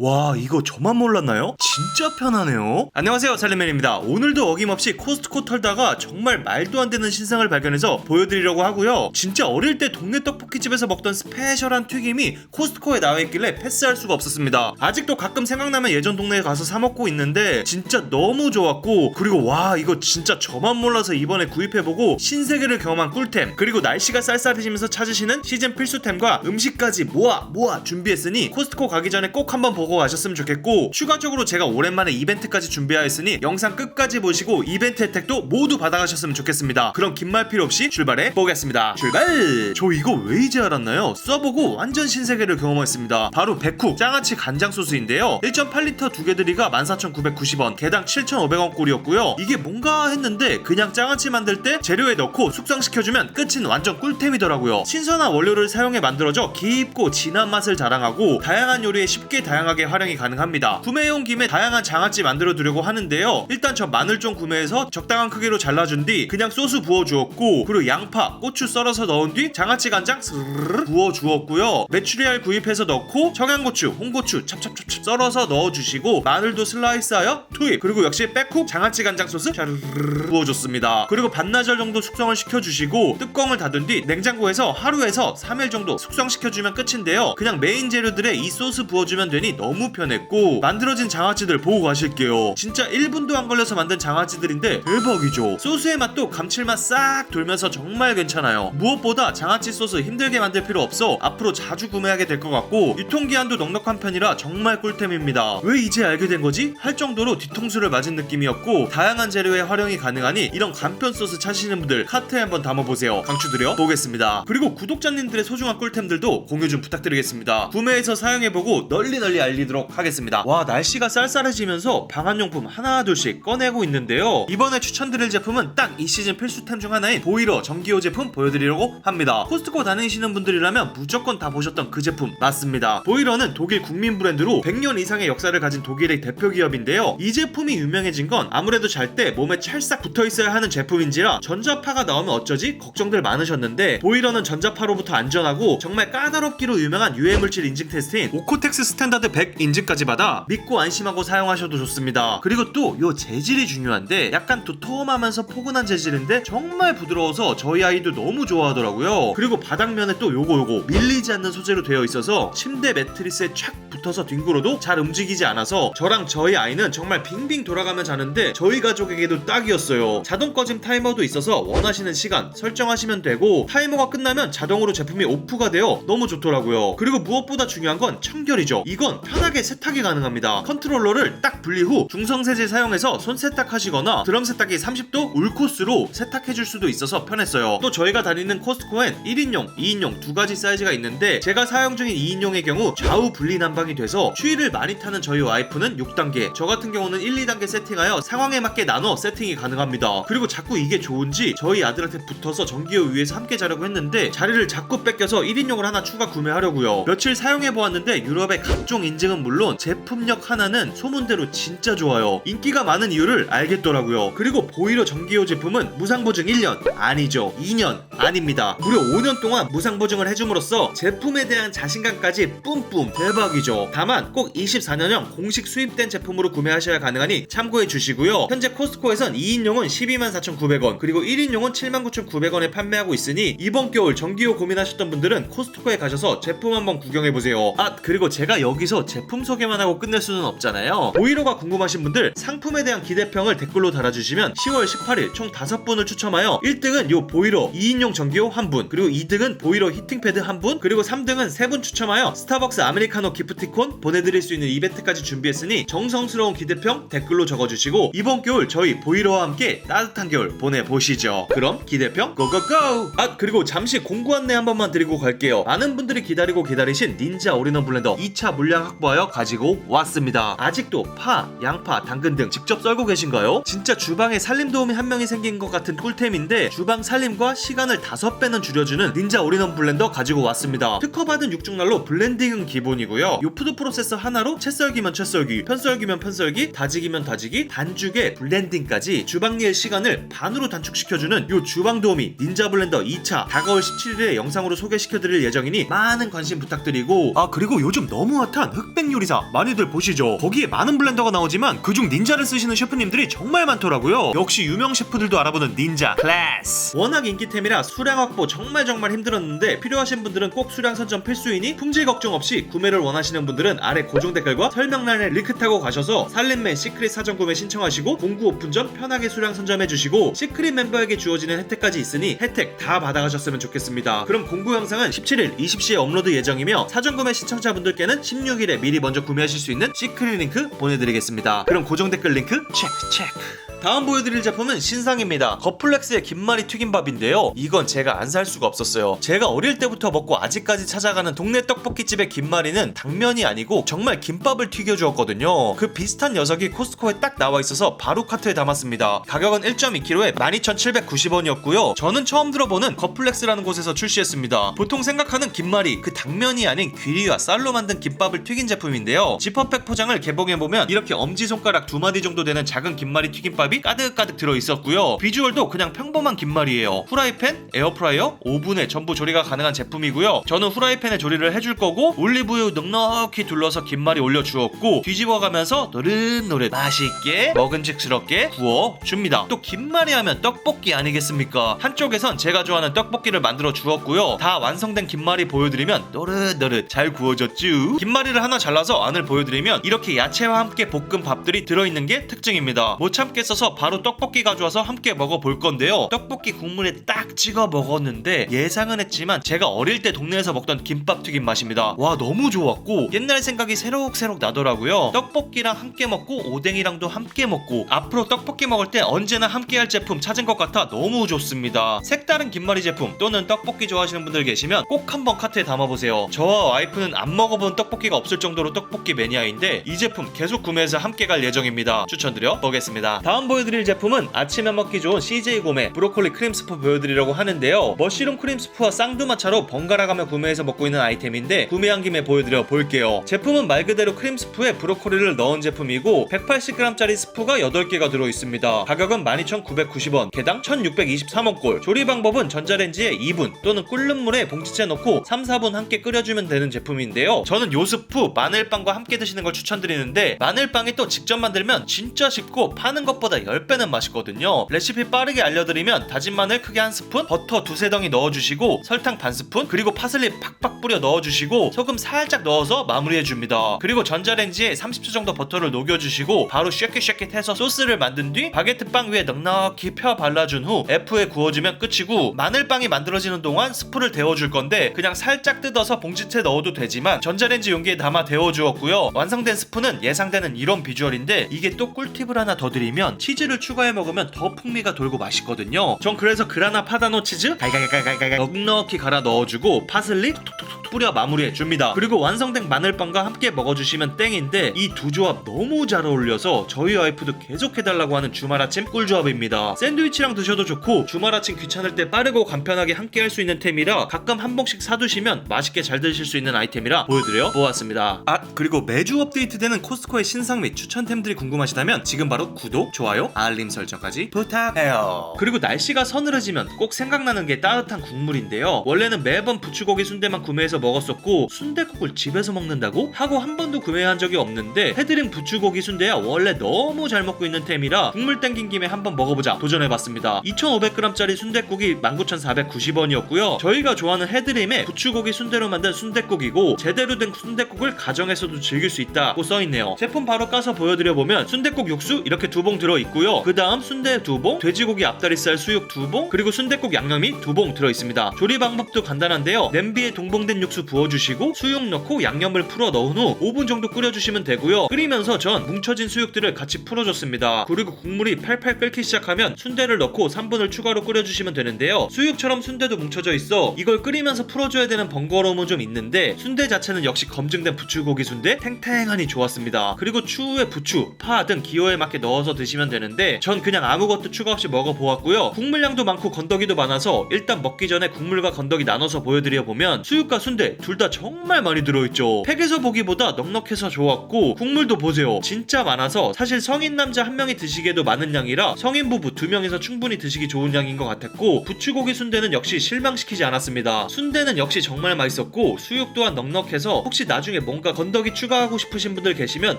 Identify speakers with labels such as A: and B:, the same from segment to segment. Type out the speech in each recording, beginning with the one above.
A: 와 이거 저만 몰랐나요? 진짜 편하네요. 안녕하세요 살리맨입니다. 오늘도 어김없이 코스트코 털다가 정말 말도 안 되는 신상을 발견해서 보여드리려고 하고요. 진짜 어릴 때 동네 떡볶이집에서 먹던 스페셜한 튀김이 코스트코에 나와있길래 패스할 수가 없었습니다. 아직도 가끔 생각나면 예전 동네에 가서 사 먹고 있는데 진짜 너무 좋았고 그리고 와 이거 진짜 저만 몰라서 이번에 구입해보고 신세계를 경험한 꿀템 그리고 날씨가 쌀쌀해지면서 찾으시는 시즌 필수템과 음식까지 모아 모아 준비했으니 코스트코 가기 전에 꼭 한번 보고 가셨으면 좋겠고 추가적으로 제가 오랜만에 이벤트까지 준비하였으니 영상 끝까지 보시고 이벤트 혜택도 모두 받아가셨으면 좋겠습니다. 그럼 긴 말 필요 없이 출발해 보겠습니다. 출발! 저 이거 왜 이제 알았나요? 써보고 완전 신세계를 경험했습니다. 바로 백쿡 장아찌 간장 소스인데요. 1.8리터 두 개 들이가 14,990원 개당 7,500원 꼴이었고요. 이게 뭔가 했는데 그냥 장아찌 만들 때 재료에 넣고 숙성시켜주면 끝인 완전 꿀템이더라고요. 신선한 원료를 사용해 만들어져 깊고 진한 맛을 자랑하고 다양한 요리에 쉽게 다양하게 활용이 가능합니다. 구매해온 김에 다양한 장아찌 만들어 두려고 하는데요. 일단 저 마늘 좀 구매해서 적당한 크기로 잘라준 뒤 그냥 소스 부어 주었고 그리고 양파, 고추 썰어서 넣은 뒤 장아찌 간장 스르르 부어 주었고요. 메추리알 구입해서 넣고 청양고추, 홍고추 찹찹찹찹 썰어서 넣어 주시고 마늘도 슬라이스하여 투입. 그리고 역시 백쿡 장아찌 간장 소스 샤르르 부어 줬습니다. 그리고 반나절 정도 숙성을 시켜 주시고 뚜껑을 닫은 뒤 냉장고에서 하루에서 3일 정도 숙성시켜 주면 끝인데요. 그냥 메인 재료들에 이 소스 부어 주면 되니 너무 편했고 만들어진 장아찌들 보고 가실게요. 진짜 1분도 안 걸려서 만든 장아찌들인데 대박이죠. 소스의 맛도 감칠맛 싹 돌면서 정말 괜찮아요. 무엇보다 장아찌 소스 힘들게 만들 필요 없어 앞으로 자주 구매하게 될 것 같고 유통기한도 넉넉한 편이라 정말 꿀템입니다. 왜 이제 알게 된 거지? 할 정도로 뒤통수를 맞은 느낌이었고 다양한 재료에 활용이 가능하니 이런 간편 소스 찾으시는 분들 카트에 한번 담아보세요. 강추드려. 보겠습니다. 그리고 구독자님들의 소중한 꿀템들도 공유 좀 부탁드리겠습니다. 구매해서 사용해보고 널리 널리 알 리도록 하겠습니다. 와 날씨가 쌀쌀해지면서 방한용품 하나둘씩 꺼내고 있는데요. 이번에 추천드릴 제품은 딱 이 시즌 필수템 중 하나인 보이러 전기요 제품 보여드리려고 합니다. 코스트코 다니시는 분들이라면 무조건 다 보셨던 그 제품 맞습니다. 보이러는 독일 국민 브랜드로 100년 이상의 역사를 가진 독일의 대표 기업인데요. 이 제품이 유명해진 건 아무래도 잘 때 몸에 찰싹 붙어 있어야 하는 제품인지라 전자파가 나오면 어쩌지 걱정들 많으셨는데 보이러는 전자파로부터 안전하고 정말 까다롭기로 유명한 유해 물질 인증 테스트인 오코텍스 스탠다드 100 인증까지 받아 믿고 안심하고 사용하셔도 좋습니다. 그리고 또 요 재질이 중요한데 약간 도톰하면서 포근한 재질인데 정말 부드러워서 저희 아이도 너무 좋아하더라고요. 그리고 바닥면에 또 요거 요거 밀리지 않는 소재로 되어 있어서 침대 매트리스에 착 붙어서 뒹굴어도 잘 움직이지 않아서 저랑 저희 아이는 정말 빙빙 돌아가며 자는데 저희 가족에게도 딱이었어요. 자동 꺼짐 타이머도 있어서 원하시는 시간 설정하시면 되고 타이머가 끝나면 자동으로 제품이 오프가 되어 너무 좋더라고요. 그리고 무엇보다 중요한 건 청결이죠. 이건 편하게 세탁이 가능합니다. 컨트롤러를 딱 분리 후 중성세제 사용해서 손 세탁하시거나 드럼 세탁기 30도 울코스로 세탁해줄 수도 있어서 편했어요. 또 저희가 다니는 코스트코엔 1인용, 2인용 두 가지 사이즈가 있는데 제가 사용 중인 2인용의 경우 좌우 분리 난방이 돼서 추위를 많이 타는 저희 와이프는 6단계 저 같은 경우는 1, 2단계 세팅하여 상황에 맞게 나눠 세팅이 가능합니다. 그리고 자꾸 이게 좋은지 저희 아들한테 붙어서 전기요 위에서 함께 자려고 했는데 자리를 자꾸 뺏겨서 1인용을 하나 추가 구매하려고요. 며칠 사용해 보았는데 유럽의 각종 인 증은 물론 제품력 하나는 소문대로 진짜 좋아요. 인기가 많은 이유를 알겠더라고요. 그리고 보이러 전기요 제품은 무상보증 1년 아니죠 2년 아닙니다. 무려 5년 동안 무상보증을 해줌으로써 제품에 대한 자신감까지 뿜뿜 대박이죠. 다만 꼭 24년형 공식 수입된 제품으로 구매하셔야 가능하니 참고해 주시고요. 현재 코스트코에선 2인용은 124,900원 그리고 1인용은 79,900원에 판매하고 있으니 이번 겨울 전기요 고민하셨던 분들은 코스트코에 가셔서 제품 한번 구경해 보세요. 아 그리고 제가 여기서 제품 소개만 하고 끝낼 수는 없잖아요. 오히려가 궁금하신 분들 상품에 대한 기대평을 댓글로 달아주시면 10월 18일 총 5분을 추첨하여 1등은 요 보이러 2인용 전기요 1분 그리고 2등은 보이러 히팅패드 1분 그리고 3등은 3분 추첨하여 스타벅스 아메리카노 기프티콘 보내드릴 수 있는 이벤트까지 준비했으니 정성스러운 기대평 댓글로 적어주시고 이번 겨울 저희 보이러와 함께 따뜻한 겨울 보내보시죠. 그럼 기대평 고고고! 아 그리고 잠시 공구 안내 한 번만 드리고 갈게요. 많은 분들이 기다리고 기다리신 닌자 올인원 블렌더 2차 물량 확보 하여 가지고 왔습니다. 아직도 파, 양파, 당근 등 직접 썰고 계신가요? 진짜 주방에 살림 도우미 한 명이 생긴 것 같은 꿀템인데 주방 살림과 시간을 다섯 배는 줄여주는 닌자 올인원 블렌더 가지고 왔습니다. 특허받은 육중날로 블렌딩은 기본이고요. 요 푸드 프로세서 하나로 채썰기면 채썰기, 편썰기면 편썰기, 다지기면 다지기, 반죽에 블렌딩까지 주방일 시간을 반으로 단축시켜주는 요 주방 도우미 닌자 블렌더 2차 다가올 17일에 영상으로 소개시켜드릴 예정이니 많은 관심 부탁드리고. 아 그리고 요즘 너무 핫한 흑백 요리사 많이들 보시죠? 거기에 많은 블렌더가 나오지만 그중 닌자를 쓰시는 셰프님들이 정말 많더라고요. 역시 유명 셰프들도 알아보는 닌자 클래스. 워낙 인기템이라 수량 확보 정말 정말 힘들었는데 필요하신 분들은 꼭 수량 선점 필수이니 품질 걱정 없이 구매를 원하시는 분들은 아래 고정 댓글과 설명란에 링크 타고 가셔서 살림맨 시크릿 사전 구매 신청하시고 공구 오픈 전 편하게 수량 선점해 주시고 시크릿 멤버에게 주어지는 혜택까지 있으니 혜택 다 받아가셨으면 좋겠습니다. 그럼 공구 영상은 17일 20시에 업로드 예정이며 사전 구매 신청자분들께는 16일에 미리 먼저 구매하실 수 있는 시크릿 링크 보내드리겠습니다. 그럼 고정 댓글 링크 체크 체크. 다음 보여드릴 제품은 신상입니다. 거플렉스의 김말이 튀김밥인데요. 이건 제가 안 살 수가 없었어요. 제가 어릴 때부터 먹고 아직까지 찾아가는 동네 떡볶이집의 김말이는 당면이 아니고 정말 김밥을 튀겨주었거든요. 그 비슷한 녀석이 코스코에 딱 나와 있어서 바로 카트에 담았습니다. 가격은 1.2kg에 12,790원이었고요. 저는 처음 들어보는 거플렉스라는 곳에서 출시했습니다. 보통 생각하는 김말이 그 당면이 아닌 귀리와 쌀로 만든 김밥을 튀긴 제품인데요. 지퍼백 포장을 개봉해보면 이렇게 엄지손가락 두 마디 정도 되는 작은 김말이 튀김밥 이 가득가득 들어있었고요. 비주얼도 그냥 평범한 김말이에요. 후라이팬, 에어프라이어, 오븐에 전부 조리가 가능한 제품이고요. 저는 후라이팬에 조리를 해줄 거고 올리브유 넉넉히 둘러서 김말이 올려주었고 뒤집어가면서 노릇노릇 맛있게 먹은직스럽게 구워줍니다. 또 김말이 하면 떡볶이 아니겠습니까? 한쪽에선 제가 좋아하는 떡볶이를 만들어 주었고요. 다 완성된 김말이 보여드리면 노릇노릇 잘 구워졌죠? 김말이를 하나 잘라서 안을 보여드리면 이렇게 야채와 함께 볶은 밥들이 들어있는 게 특징입니다. 못 참겠어서 바로 떡볶이 가져와서 함께 먹어볼 건데요. 떡볶이 국물에 딱 찍어 먹었는데 예상은 했지만 제가 어릴 때 동네에서 먹던 김밥 튀김 맛입니다. 와 너무 좋았고 옛날 생각이 새록새록 나더라고요. 떡볶이랑 함께 먹고 오뎅이랑도 함께 먹고 앞으로 떡볶이 먹을 때 언제나 함께할 제품 찾은 것 같아 너무 좋습니다. 색다른 김말이 제품 또는 떡볶이 좋아하시는 분들 계시면 꼭 한번 카트에 담아보세요. 저와 와이프는 안 먹어본 떡볶이가 없을 정도로 떡볶이 매니아인데 이 제품 계속 구매해서 함께 갈 예정입니다. 추천드려 보겠습니다. 다음 보여드릴 제품은 아침에 먹기 좋은 CJ 곰의 브로콜리 크림 스프 보여드리려고 하는데요. 머쉬룸 크림 스프와 쌍두마차로 번갈아가며 구매해서 먹고 있는 아이템인데 구매한 김에 보여드려 볼게요. 제품은 말 그대로 크림 스프에 브로콜리를 넣은 제품이고 180g짜리 스프가 8개가 들어있습니다. 가격은 12,990원, 개당 1,623원꼴. 조리 방법은 전자레인지에 2분 또는 끓는 물에 봉지채 넣고 3, 4분 함께 끓여주면 되는 제품인데요. 저는 요 스프 마늘빵과 함께 드시는 걸 추천드리는데 마늘빵이 또 직접 만들면 진짜 쉽고 파는 것보다 10배는 맛있거든요. 레시피 빠르게 알려드리면 다진 마늘 크게 한 스푼, 버터 두세 덩이 넣어주시고 설탕 반 스푼, 그리고 파슬리 팍팍 뿌려 넣어주시고 소금 살짝 넣어서 마무리해줍니다. 그리고 전자레인지에 30초 정도 버터를 녹여주시고 바로 쉐킷쉐킷 해서 소스를 만든 뒤 바게트 빵 위에 넉넉히 펴 발라준 후 F에 구워주면 끝이고 마늘빵이 만들어지는 동안 스프를 데워줄 건데 그냥 살짝 뜯어서 봉지채 넣어도 되지만 전자레인지 용기에 담아 데워주었고요. 완성된 스프는 예상되는 이런 비주얼인데 이게 또 꿀팁을 하나 더 드리면 치즈를 추가해 먹으면 더 풍미가 돌고 맛있거든요. 전 그래서 그라나 파다노 치즈? 갈갈갈갈갈 넉넉히 갈아 넣어주고 파슬리? 톡톡톡 뿌려 마무리해 줍니다. 그리고 완성된 마늘빵과 함께 먹어주시면 땡인데 이 두 조합 너무 잘 어울려서 저희 와이프도 계속 해달라고 하는 주말 아침 꿀조합입니다. 샌드위치랑 드셔도 좋고 주말 아침 귀찮을 때 빠르고 간편하게 함께 할 수 있는 템이라 가끔 한 봉씩 사두시면 맛있게 잘 드실 수 있는 아이템이라 보여드려 보았습니다. 아 그리고 매주 업데이트되는 코스코의 신상 및 추천템들이 궁금하시다면 지금 바로 구독, 좋아요, 알림 설정까지 부탁해요. 그리고 날씨가 서늘해지면 꼭 생각나는 게 따뜻한 국물인데요. 원래는 매번 부추고기 순대만 구매해서 먹었었고 순대국을 집에서 먹는다고 하고 한 번도 구매한 적이 없는데 해드린 부추고기 순대야 원래 너무 잘 먹고 있는 템이라 국물 땡긴 김에 한번 먹어보자 도전해봤습니다. 2,500g짜리 순대국이 19,490원이었고요. 저희가 좋아하는 해드림의 부추고기 순대로 만든 순대국이고 제대로 된 순대국을 가정에서도 즐길 수 있다고 써있네요. 제품 바로 까서 보여드려보면 순대국 육수 이렇게 두 봉 들어있고요. 그 다음 순대 두 봉, 돼지고기 앞다리살 수육 두 봉, 그리고 순대국 양념이 두 봉 들어있습니다. 조리 방법도 간단한데요. 냄비에 동봉된 육수 부어주시고 수육 넣고 양념을 풀어 넣은 후 5분 정도 끓여주시면 되고요. 끓이면서 전 뭉쳐진 수육들을 같이 풀어줬습니다. 그리고 국물이 팔팔 끓기 시작하면 순대를 넣고 3분을 추가로 끓여주시면 되는데요. 수육처럼 순대도 뭉쳐져 있어 이걸 끓이면서 풀어줘야 되는 번거로움은 좀 있는데 순대 자체는 역시 검증된 부추고기 순대 탱탱하니 좋았습니다. 그리고 추후에 부추, 파 등 기호에 맞게 넣어서 드시면 되는데 전 그냥 아무것도 추가 없이 먹어보았고요. 국물량도 많고 건더기도 많아서 일단 먹기 전에 국물과 건더기 나눠서 보여드려 보면 수육과 순대 둘 다 정말 많이 들어있죠. 팩에서 보기보다 넉넉해서 좋았고 국물도 보세요. 진짜 많아서 사실 성인 남자 한 명이 드시기에도 많은 양이라 성인 부부 두 명이서 충분히 드시기 좋은 양인 것 같았고 부추고기 순대는 역시 실망시키지 않았습니다. 순대는 역시 정말 맛있었고 수육 또한 넉넉해서 혹시 나중에 뭔가 건더기 추가하고 싶으신 분들 계시면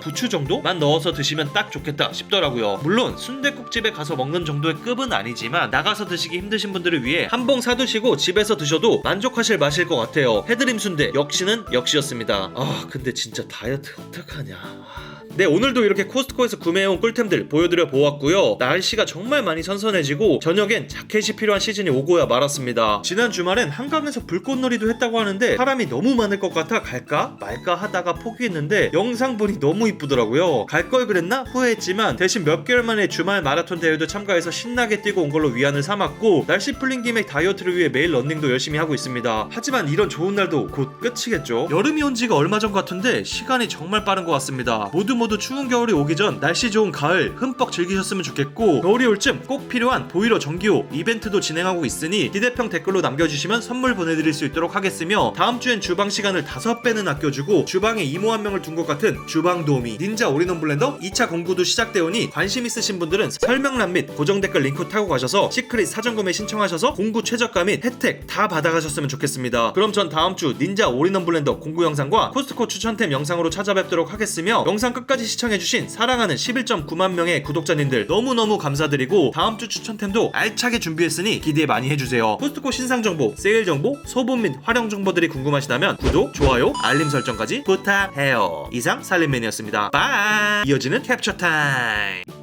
A: 부추 정도만 넣어서 드시면 딱 좋겠다 싶더라고요. 물론 순대국집에 가서 먹는 정도의 급은 아니지만 나가서 드시기 힘드신 분들을 위해 한 봉 사두시고 집에서 드셔도 만족하실 맛일 것 같아요. 해드 림 순대. 역시는 역시였습니다. 아 근데 진짜 다이어트 어떡하냐. 네 오늘도 이렇게 코스트코에서 구매해온 꿀템들 보여드려 보았고요. 날씨가 정말 많이 선선해지고 저녁엔 자켓이 필요한 시즌이 오고야 말았습니다. 지난 주말엔 한강에서 불꽃놀이도 했다고 하는데 사람이 너무 많을 것 같아 갈까? 말까 하다가 포기했는데 영상 보니 너무 이쁘더라고요. 갈 걸 그랬나? 후회했지만 대신 몇 개월 만에 주말 마라톤 대회도 참가해서 신나게 뛰고 온 걸로 위안을 삼았고 날씨 풀린 김에 다이어트를 위해 매일 런닝도 열심히 하고 있습니다. 하지만 이런 좋은 날도 곧 끝이겠죠 여름이 온 지가 얼마 전 같은데 시간이 정말 빠른 것 같습니다 모두 모두 추운 겨울이 오기 전 날씨 좋은 가을 흠뻑 즐기셨으면 좋겠고 겨울이 올 쯤 꼭 필요한 보이러 정기호 이벤트도 진행하고 있으니 기대평 댓글로 남겨주시면 선물 보내드릴 수 있도록 하겠으며 다음 주엔 주방 시간을 다섯 배는 아껴주고 주방에 이모 한 명을 둔 것 같은 주방 도우미 닌자 올인원 블렌더 2차 공구도 시작되오니 관심 있으신 분들은 설명란 및 고정 댓글 링크 타고 가셔서 시크릿 사전 구매 신청하셔서 공구 최저가 및 혜택 다 받아가셨으면 좋겠습니다. 그럼 전 다음 주 닌자 올인원 블렌더 공구 영상과 코스트코 추천템 영상으로 찾아뵙도록 하겠으며 영상 끝까지 시청해주신 사랑하는 11.9만 명의 구독자님들 너무너무 감사드리고 다음 주 추천템도 알차게 준비했으니 기대 많이 해주세요. 코스트코 신상 정보, 세일 정보, 소분 및 활용 정보들이 궁금하시다면 구독, 좋아요, 알림 설정까지 부탁해요. 이상 살림맨이었습니다. 바이. 이어지는 캡처 타임.